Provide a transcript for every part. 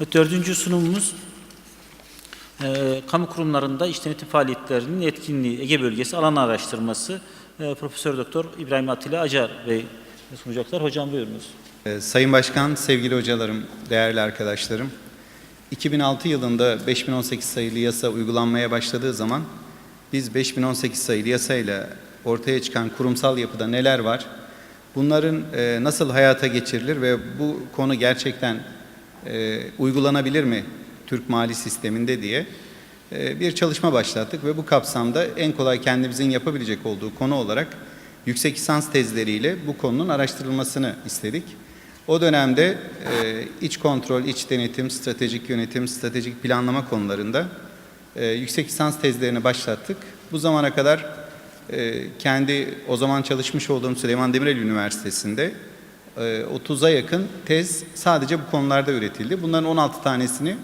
Evet, dördüncü sunumumuz e, kamu kurumlarında iş denetim faaliyetlerinin etkinliği Ege Bölgesi alan araştırması e, Profesör Doktor İbrahim Atilla Acar Bey sunacaklar. Hocam buyurunuz. Ee, Sayın Başkan, sevgili hocalarım, değerli arkadaşlarım. 2006 yılında 5018 sayılı yasa uygulanmaya başladığı zaman biz 5018 sayılı yasayla ortaya çıkan kurumsal yapıda neler var? Bunların e, nasıl hayata geçirilir ve bu konu gerçekten e, uygulanabilir mi Türk mali sisteminde diye e, bir çalışma başlattık ve bu kapsamda en kolay kendimizin yapabilecek olduğu konu olarak yüksek lisans tezleriyle bu konunun araştırılmasını istedik. O dönemde e, iç kontrol, iç denetim, stratejik yönetim, stratejik planlama konularında yüksek lisans tezlerini başlattık. Bu zamana kadar kendi o zaman çalışmış olduğum Süleyman Demirel Üniversitesi'nde 30'a yakın tez sadece bu konularda üretildi. Bunların 16 tanesini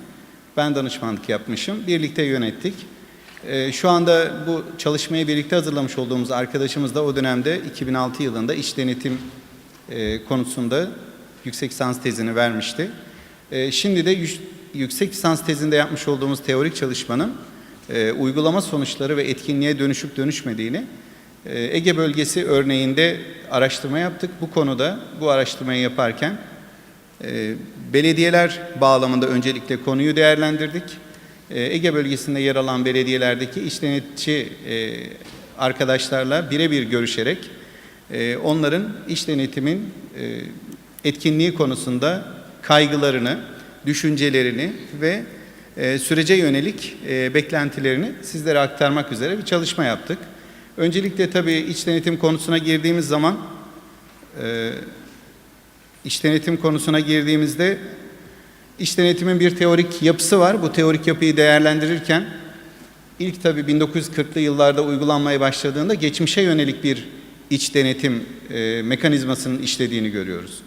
ben danışmanlık yapmışım. Birlikte yönettik. E, Şu anda bu çalışmayı birlikte hazırlamış olduğumuz arkadaşımız da o dönemde 2006 yılında iç denetim e, konusunda yüksek lisans tezini vermişti. E, Şimdi de yüksek lisans tezinde yapmış olduğumuz teorik çalışmanın e, uygulama sonuçları ve etkinliğe dönüşüp dönüşmediğini e, Ege bölgesi örneğinde araştırma yaptık. Bu konuda bu araştırmayı yaparken e, belediyeler bağlamında öncelikle konuyu değerlendirdik. E, Ege bölgesinde yer alan belediyelerdeki iş denetçi e, arkadaşlarla birebir görüşerek onların iş denetimin etkinliği konusunda kaygılarını, düşüncelerini ve sürece yönelik beklentilerini sizlere aktarmak üzere bir çalışma yaptık. Öncelikle tabii iç denetim konusuna girdiğimiz zaman e, iş denetim konusuna girdiğimizde iş denetimin bir teorik yapısı var. Bu teorik yapıyı değerlendirirken ilk tabii 1940'lı yıllarda uygulanmaya başladığında geçmişe yönelik bir iç denetim e, mekanizmasının işlediğini görüyoruz.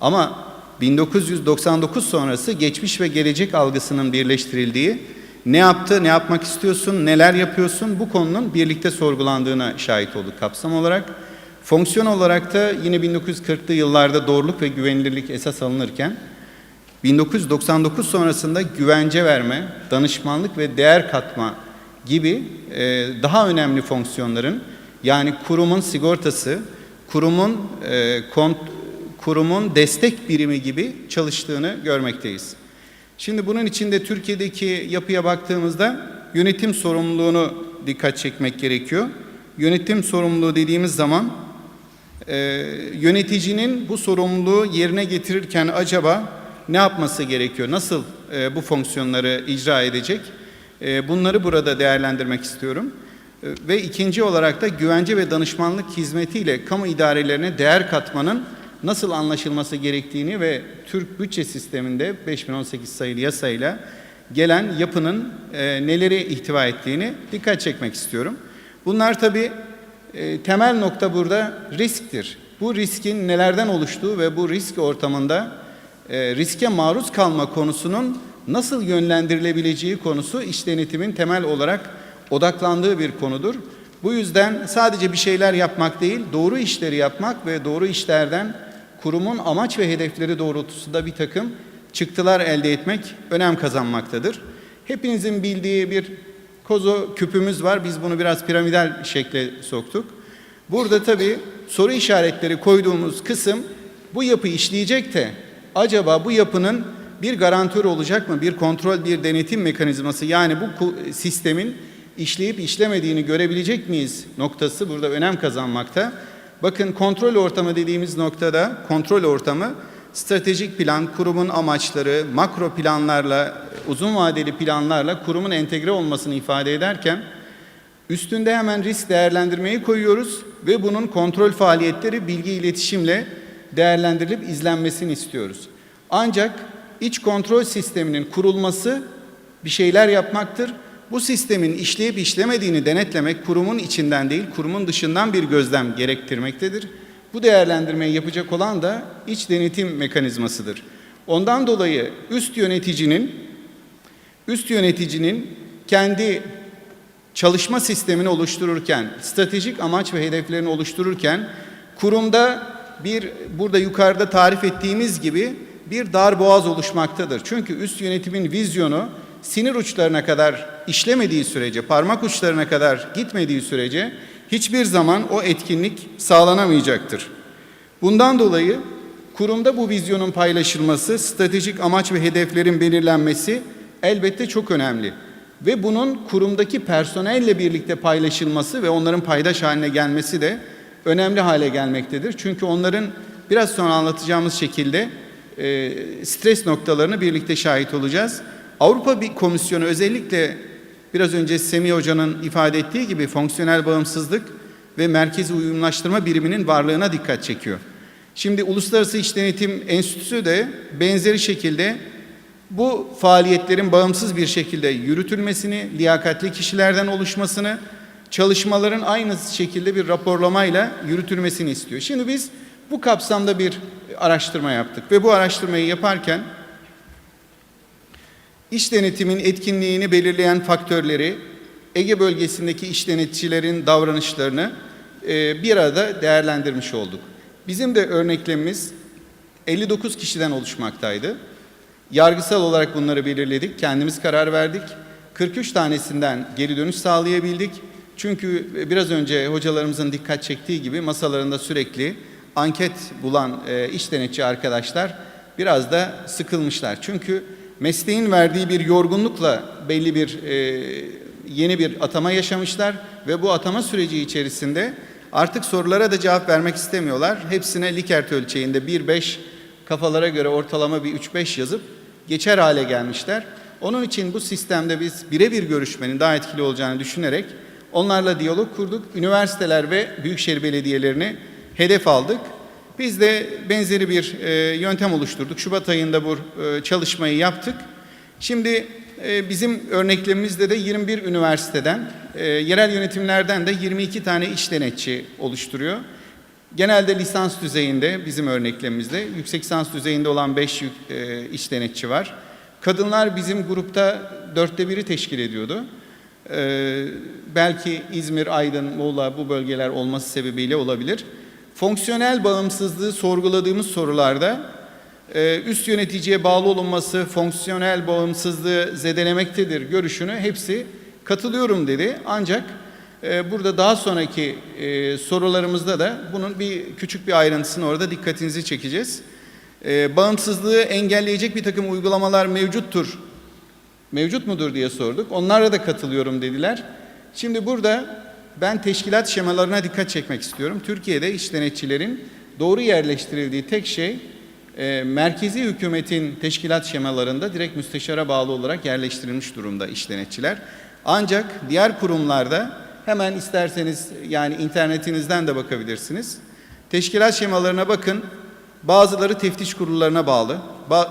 Ama 1999 sonrası geçmiş ve gelecek algısının birleştirildiği ne yaptı, ne yapmak istiyorsun, neler yapıyorsun bu konunun birlikte sorgulandığına şahit olduk kapsam olarak. Fonksiyon olarak da yine 1940'lı yıllarda doğruluk ve güvenilirlik esas alınırken 1999 sonrasında güvence verme, danışmanlık ve değer katma gibi e, daha önemli fonksiyonların yani kurumun sigortası, kurumun e, kont, kurumun destek birimi gibi çalıştığını görmekteyiz. Şimdi bunun içinde Türkiye'deki yapıya baktığımızda yönetim sorumluluğunu dikkat çekmek gerekiyor. Yönetim sorumluluğu dediğimiz zaman e, yöneticinin bu sorumluluğu yerine getirirken acaba ne yapması gerekiyor? Nasıl e, bu fonksiyonları icra edecek? E, bunları burada değerlendirmek istiyorum. E, ve ikinci olarak da güvence ve danışmanlık hizmetiyle kamu idarelerine değer katmanın nasıl anlaşılması gerektiğini ve Türk bütçe sisteminde 5018 sayılı yasayla gelen yapının e, neleri ihtiva ettiğini dikkat çekmek istiyorum. Bunlar tabii e, temel nokta burada risktir. Bu riskin nelerden oluştuğu ve bu risk ortamında e, riske maruz kalma konusunun nasıl yönlendirilebileceği konusu iş denetimin temel olarak odaklandığı bir konudur. Bu yüzden sadece bir şeyler yapmak değil, doğru işleri yapmak ve doğru işlerden kurumun amaç ve hedefleri doğrultusunda bir takım çıktılar elde etmek önem kazanmaktadır. Hepinizin bildiği bir kozu küpümüz var. Biz bunu biraz piramidal şekle soktuk. Burada tabii soru işaretleri koyduğumuz kısım bu yapı işleyecek de acaba bu yapının bir garantör olacak mı? Bir kontrol, bir denetim mekanizması yani bu sistemin işleyip işlemediğini görebilecek miyiz noktası burada önem kazanmakta. Bakın kontrol ortamı dediğimiz noktada kontrol ortamı stratejik plan, kurumun amaçları, makro planlarla, uzun vadeli planlarla kurumun entegre olmasını ifade ederken üstünde hemen risk değerlendirmeyi koyuyoruz ve bunun kontrol faaliyetleri bilgi iletişimle değerlendirilip izlenmesini istiyoruz. Ancak iç kontrol sisteminin kurulması bir şeyler yapmaktır. Bu sistemin işleyip işlemediğini denetlemek kurumun içinden değil, kurumun dışından bir gözlem gerektirmektedir. Bu değerlendirmeyi yapacak olan da iç denetim mekanizmasıdır. Ondan dolayı üst yöneticinin üst yöneticinin kendi çalışma sistemini oluştururken, stratejik amaç ve hedeflerini oluştururken kurumda bir burada yukarıda tarif ettiğimiz gibi bir dar boğaz oluşmaktadır. Çünkü üst yönetimin vizyonu sinir uçlarına kadar işlemediği sürece, parmak uçlarına kadar gitmediği sürece hiçbir zaman o etkinlik sağlanamayacaktır. Bundan dolayı kurumda bu vizyonun paylaşılması, stratejik amaç ve hedeflerin belirlenmesi elbette çok önemli. Ve bunun kurumdaki personelle birlikte paylaşılması ve onların paydaş haline gelmesi de önemli hale gelmektedir. Çünkü onların biraz sonra anlatacağımız şekilde e, stres noktalarını birlikte şahit olacağız. Avrupa bir Komisyonu özellikle biraz önce Semih Hoca'nın ifade ettiği gibi fonksiyonel bağımsızlık ve merkezi uyumlaştırma biriminin varlığına dikkat çekiyor. Şimdi Uluslararası İş Denetim Enstitüsü de benzeri şekilde bu faaliyetlerin bağımsız bir şekilde yürütülmesini, liyakatli kişilerden oluşmasını, çalışmaların aynı şekilde bir raporlamayla yürütülmesini istiyor. Şimdi biz bu kapsamda bir araştırma yaptık ve bu araştırmayı yaparken iş denetimin etkinliğini belirleyen faktörleri, Ege bölgesindeki iş denetçilerin davranışlarını e, bir arada değerlendirmiş olduk. Bizim de örneklemimiz 59 kişiden oluşmaktaydı. Yargısal olarak bunları belirledik, kendimiz karar verdik. 43 tanesinden geri dönüş sağlayabildik. Çünkü biraz önce hocalarımızın dikkat çektiği gibi masalarında sürekli anket bulan e, iş denetçi arkadaşlar biraz da sıkılmışlar. Çünkü mesleğin verdiği bir yorgunlukla belli bir e, yeni bir atama yaşamışlar ve bu atama süreci içerisinde artık sorulara da cevap vermek istemiyorlar. Hepsine Likert ölçeğinde 1-5 kafalara göre ortalama bir 3-5 yazıp geçer hale gelmişler. Onun için bu sistemde biz birebir görüşmenin daha etkili olacağını düşünerek onlarla diyalog kurduk. Üniversiteler ve büyükşehir belediyelerini hedef aldık. Biz de benzeri bir e, yöntem oluşturduk. Şubat ayında bu e, çalışmayı yaptık. Şimdi e, bizim örneklemimizde de 21 üniversiteden, e, yerel yönetimlerden de 22 tane iş denetçi oluşturuyor. Genelde lisans düzeyinde bizim örneklemimizde, yüksek lisans düzeyinde olan 5 e, iş denetçi var. Kadınlar bizim grupta dörtte biri teşkil ediyordu. Ee, belki İzmir, Aydın, Muğla bu bölgeler olması sebebiyle olabilir. Fonksiyonel bağımsızlığı sorguladığımız sorularda e, üst yöneticiye bağlı olunması fonksiyonel bağımsızlığı zedelemektedir görüşünü hepsi katılıyorum dedi. Ancak e, burada daha sonraki e, sorularımızda da bunun bir küçük bir ayrıntısını orada dikkatinizi çekeceğiz. Bağımsızlığı engelleyecek bir takım uygulamalar mevcuttur mevcut mudur diye sorduk. Onlara da katılıyorum dediler. Şimdi burada ben teşkilat şemalarına dikkat çekmek istiyorum. Türkiye'de iş denetçilerin doğru yerleştirildiği tek şey e, merkezi hükümetin teşkilat şemalarında direkt müsteşara bağlı olarak yerleştirilmiş durumda iş denetçiler. Ancak diğer kurumlarda hemen isterseniz yani internetinizden de bakabilirsiniz. Teşkilat şemalarına bakın. Bazıları teftiş kurullarına bağlı,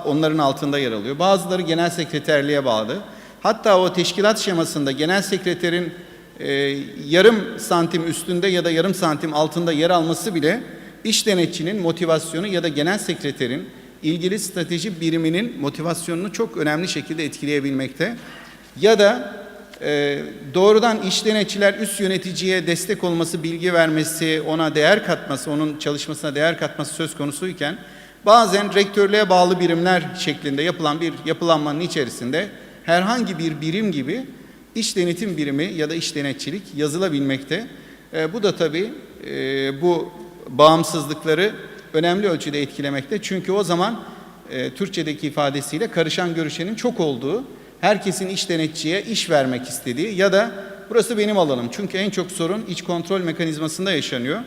onların altında yer alıyor. Bazıları genel sekreterliğe bağlı. Hatta o teşkilat şemasında genel sekreterin e, yarım santim üstünde ya da yarım santim altında yer alması bile iş denetçinin motivasyonu ya da genel sekreterin ilgili strateji biriminin motivasyonunu çok önemli şekilde etkileyebilmekte. Ya da e, doğrudan iş denetçiler üst yöneticiye destek olması, bilgi vermesi, ona değer katması, onun çalışmasına değer katması söz konusuyken bazen rektörlüğe bağlı birimler şeklinde yapılan bir yapılanmanın içerisinde herhangi bir birim gibi iş denetim birimi ya da iş denetçilik yazılabilmekte. E, bu da tabii e, bu bağımsızlıkları önemli ölçüde etkilemekte. Çünkü o zaman e, Türkçedeki ifadesiyle karışan görüşenin çok olduğu herkesin iş denetçiye iş vermek istediği ya da burası benim alanım. Çünkü en çok sorun iç kontrol mekanizmasında yaşanıyor.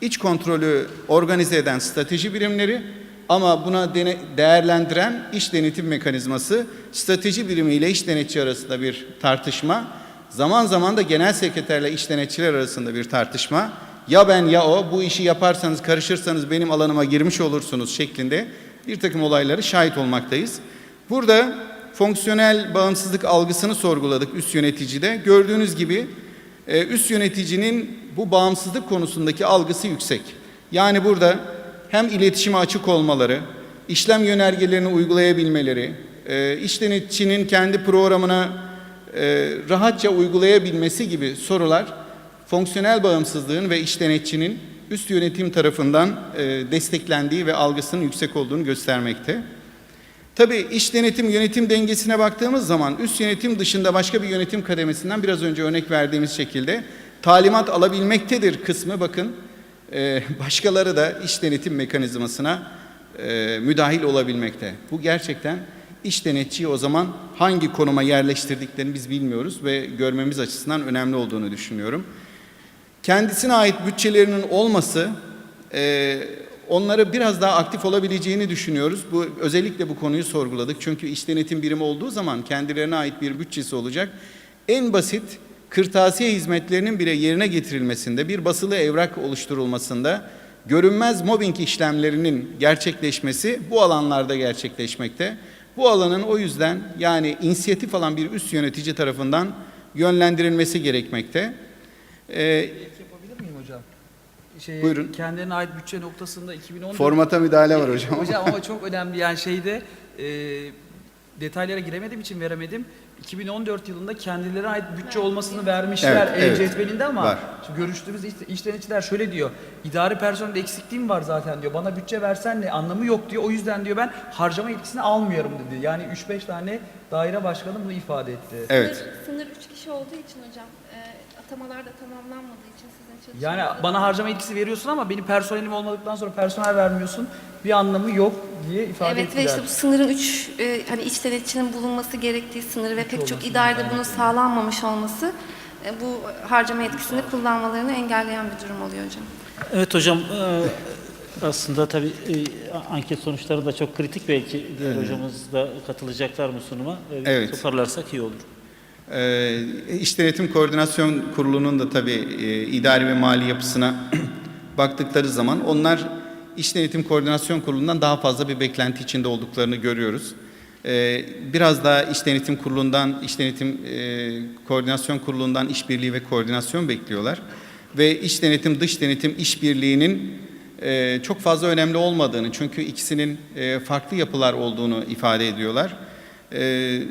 İç kontrolü organize eden strateji birimleri ama buna değerlendiren iş denetim mekanizması strateji birimiyle iş denetçi arasında bir tartışma. Zaman zaman da genel sekreterle iş denetçiler arasında bir tartışma. Ya ben ya o bu işi yaparsanız karışırsanız benim alanıma girmiş olursunuz şeklinde bir takım olayları şahit olmaktayız. Burada fonksiyonel bağımsızlık algısını sorguladık üst yöneticide. Gördüğünüz gibi e, üst yöneticinin bu bağımsızlık konusundaki algısı yüksek. Yani burada hem iletişime açık olmaları, işlem yönergelerini uygulayabilmeleri, e, iş denetçinin kendi programına e, rahatça uygulayabilmesi gibi sorular fonksiyonel bağımsızlığın ve iş denetçinin üst yönetim tarafından desteklendiği ve algısının yüksek olduğunu göstermekte. Tabii iş denetim yönetim dengesine baktığımız zaman üst yönetim dışında başka bir yönetim kademesinden biraz önce örnek verdiğimiz şekilde talimat alabilmektedir kısmı bakın e, başkaları da iş denetim mekanizmasına e, müdahil olabilmekte. Bu gerçekten iş denetçiyi o zaman hangi konuma yerleştirdiklerini biz bilmiyoruz ve görmemiz açısından önemli olduğunu düşünüyorum. Kendisine ait bütçelerinin olması e, onları biraz daha aktif olabileceğini düşünüyoruz. Bu özellikle bu konuyu sorguladık. Çünkü iş denetim birimi olduğu zaman kendilerine ait bir bütçesi olacak. En basit kırtasiye hizmetlerinin bile yerine getirilmesinde, bir basılı evrak oluşturulmasında, görünmez mobbing işlemlerinin gerçekleşmesi bu alanlarda gerçekleşmekte. Bu alanın o yüzden yani inisiyatif alan bir üst yönetici tarafından yönlendirilmesi gerekmekte. Ee, yapabilir miyim hocam? Şey, Buyurun. Kendilerine ait bütçe noktasında 2014... formata müdahale var hocam. Hocam ama çok önemli yani şeyde e, detaylara giremediğim için veremedim. 2014 yılında kendilerine ait bütçe olmasını vermişler Evet, evet. e-cetvelinde ama Var. şimdi görüştüğümüz iş, iş denetçiler şöyle diyor. İdari personel eksikliğim var zaten diyor. Bana bütçe versen ne anlamı yok diyor. O yüzden diyor ben harcama yetkisini almıyorum dedi. Yani 3-5 tane daire başkanı bunu ifade etti. Evet. Sınır, sınır 3 kişi olduğu için hocam, e, atamalar da tamamlanmadığı için sizin Yani çalışmanız... bana harcama yetkisi veriyorsun ama benim personelim olmadıktan sonra personel vermiyorsun. Bir anlamı yok diye ifade Evet ve ettiler. işte bu sınırın 3, hani iç denetçinin bulunması gerektiği sınır ve pek çok idarede bunun sağlanmamış olması e, bu harcama yetkisini kullanmalarını engelleyen bir durum oluyor hocam. Evet hocam e, aslında tabii e, anket sonuçları da çok kritik belki diğer hocamız da katılacaklar mı sunuma? E, Evet. Toparlarsak iyi olur. Ee, İş Denetim Koordinasyon Kurulu'nun da tabii e, idari ve mali yapısına baktıkları zaman onlar İş Denetim Koordinasyon Kurulu'ndan daha fazla bir beklenti içinde olduklarını görüyoruz. Ee, biraz daha İş Denetim Kurulu'ndan, İş Denetim e, Koordinasyon Kurulu'ndan işbirliği ve koordinasyon bekliyorlar. Ve İş Denetim, Dış Denetim işbirliğinin e, çok fazla önemli olmadığını, çünkü ikisinin farklı yapılar olduğunu ifade ediyorlar. E,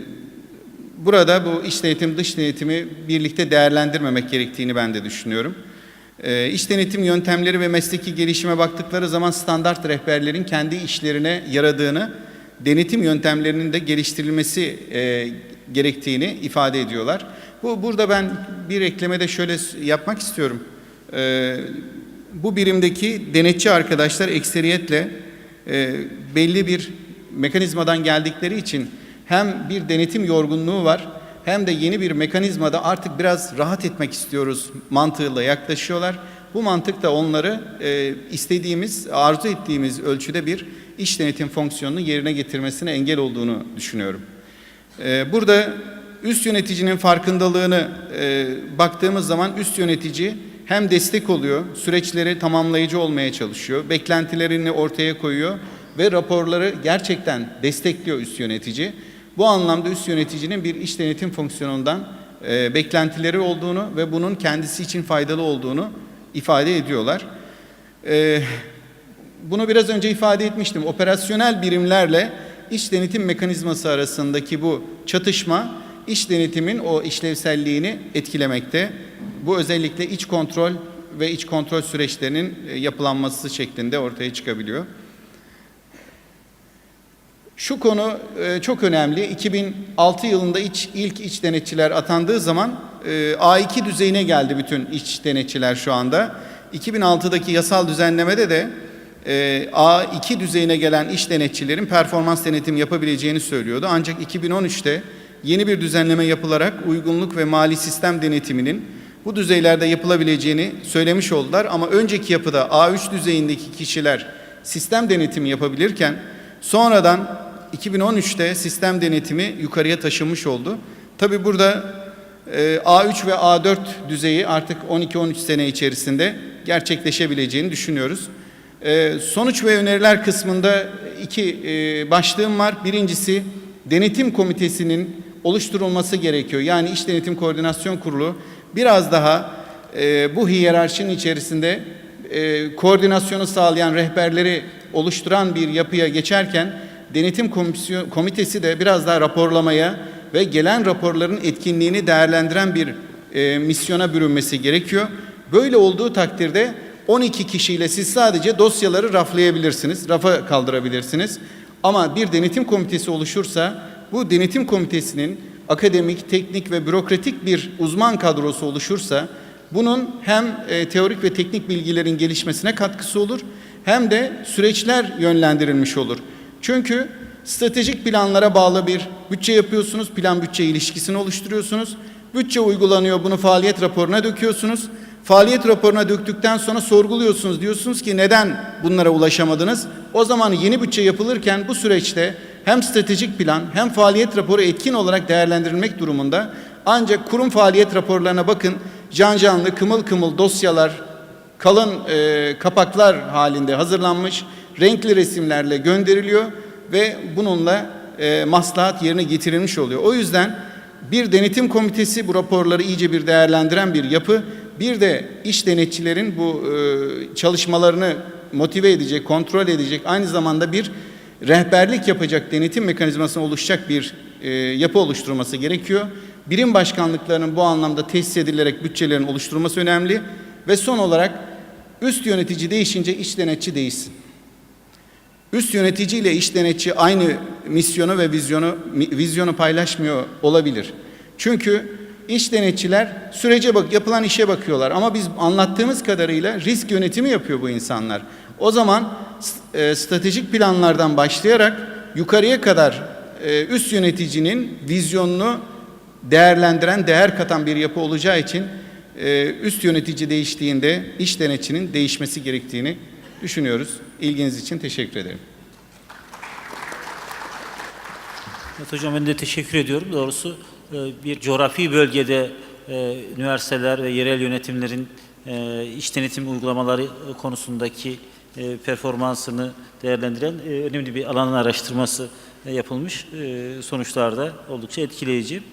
Burada bu iç denetim dış denetimi birlikte değerlendirmemek gerektiğini ben de düşünüyorum. Ee, iç denetim yöntemleri ve mesleki gelişime baktıkları zaman standart rehberlerin kendi işlerine yaradığını, denetim yöntemlerinin de geliştirilmesi e, gerektiğini ifade ediyorlar. Bu burada ben bir eklemede şöyle yapmak istiyorum. Ee, bu birimdeki denetçi arkadaşlar ekseriyetle e, belli bir mekanizmadan geldikleri için hem bir denetim yorgunluğu var hem de yeni bir mekanizmada artık biraz rahat etmek istiyoruz mantığıyla yaklaşıyorlar. Bu mantık da onları e, istediğimiz, arzu ettiğimiz ölçüde bir iş denetim fonksiyonunu yerine getirmesine engel olduğunu düşünüyorum. E, burada üst yöneticinin farkındalığını e, baktığımız zaman üst yönetici hem destek oluyor, süreçleri tamamlayıcı olmaya çalışıyor, beklentilerini ortaya koyuyor ve raporları gerçekten destekliyor üst yönetici. Bu anlamda üst yöneticinin bir iş denetim fonksiyonundan e, beklentileri olduğunu ve bunun kendisi için faydalı olduğunu ifade ediyorlar. E, bunu biraz önce ifade etmiştim. Operasyonel birimlerle iş denetim mekanizması arasındaki bu çatışma iş denetimin o işlevselliğini etkilemekte. Bu özellikle iç kontrol ve iç kontrol süreçlerinin e, yapılanması şeklinde ortaya çıkabiliyor. Şu konu e, çok önemli. 2006 yılında iç, ilk iç denetçiler atandığı zaman e, A2 düzeyine geldi bütün iç denetçiler şu anda. 2006'daki yasal düzenlemede de e, A2 düzeyine gelen iş denetçilerin performans denetimi yapabileceğini söylüyordu. Ancak 2013'te yeni bir düzenleme yapılarak uygunluk ve mali sistem denetiminin bu düzeylerde yapılabileceğini söylemiş oldular. Ama önceki yapıda A3 düzeyindeki kişiler sistem denetimi yapabilirken sonradan 2013'te sistem denetimi yukarıya taşınmış oldu. Tabi burada e, A3 ve A4 düzeyi artık 12-13 sene içerisinde gerçekleşebileceğini düşünüyoruz. E, sonuç ve öneriler kısmında iki e, başlığım var. Birincisi denetim komitesinin oluşturulması gerekiyor. Yani İş Denetim Koordinasyon Kurulu biraz daha e, bu hiyerarşinin içerisinde e, koordinasyonu sağlayan rehberleri oluşturan bir yapıya geçerken denetim komitesi de biraz daha raporlamaya ve gelen raporların etkinliğini değerlendiren bir e, misyona bürünmesi gerekiyor. Böyle olduğu takdirde 12 kişiyle siz sadece dosyaları raflayabilirsiniz, rafa kaldırabilirsiniz. Ama bir denetim komitesi oluşursa bu denetim komitesinin akademik, teknik ve bürokratik bir uzman kadrosu oluşursa bunun hem e, teorik ve teknik bilgilerin gelişmesine katkısı olur hem de süreçler yönlendirilmiş olur. Çünkü stratejik planlara bağlı bir bütçe yapıyorsunuz, plan bütçe ilişkisini oluşturuyorsunuz. Bütçe uygulanıyor, bunu faaliyet raporuna döküyorsunuz. Faaliyet raporuna döktükten sonra sorguluyorsunuz. Diyorsunuz ki neden bunlara ulaşamadınız? O zaman yeni bütçe yapılırken bu süreçte hem stratejik plan hem faaliyet raporu etkin olarak değerlendirilmek durumunda. Ancak kurum faaliyet raporlarına bakın can canlı kımıl kımıl dosyalar kalın e, kapaklar halinde hazırlanmış renkli resimlerle gönderiliyor ve bununla e, maslahat yerine getirilmiş oluyor. O yüzden bir denetim komitesi bu raporları iyice bir değerlendiren bir yapı. Bir de iş denetçilerin bu e, çalışmalarını motive edecek, kontrol edecek, aynı zamanda bir rehberlik yapacak denetim mekanizmasına oluşacak bir e, yapı oluşturması gerekiyor. Birim başkanlıklarının bu anlamda tesis edilerek bütçelerin oluşturulması önemli. Ve son olarak üst yönetici değişince iç denetçi değişsin. Üst yönetici ile iş denetçi aynı misyonu ve vizyonu vizyonu paylaşmıyor olabilir. Çünkü iş denetçiler sürece bak yapılan işe bakıyorlar ama biz anlattığımız kadarıyla risk yönetimi yapıyor bu insanlar. O zaman e, stratejik planlardan başlayarak yukarıya kadar e, üst yöneticinin vizyonunu değerlendiren, değer katan bir yapı olacağı için e, üst yönetici değiştiğinde iş denetçinin değişmesi gerektiğini düşünüyoruz. İlginiz için teşekkür ederim. Evet hocam ben de teşekkür ediyorum. Doğrusu e, bir coğrafi bölgede e, üniversiteler ve yerel yönetimlerin e, iş denetim uygulamaları konusundaki performansını değerlendiren önemli bir alanın araştırması yapılmış. E, Sonuçlar da oldukça etkileyici.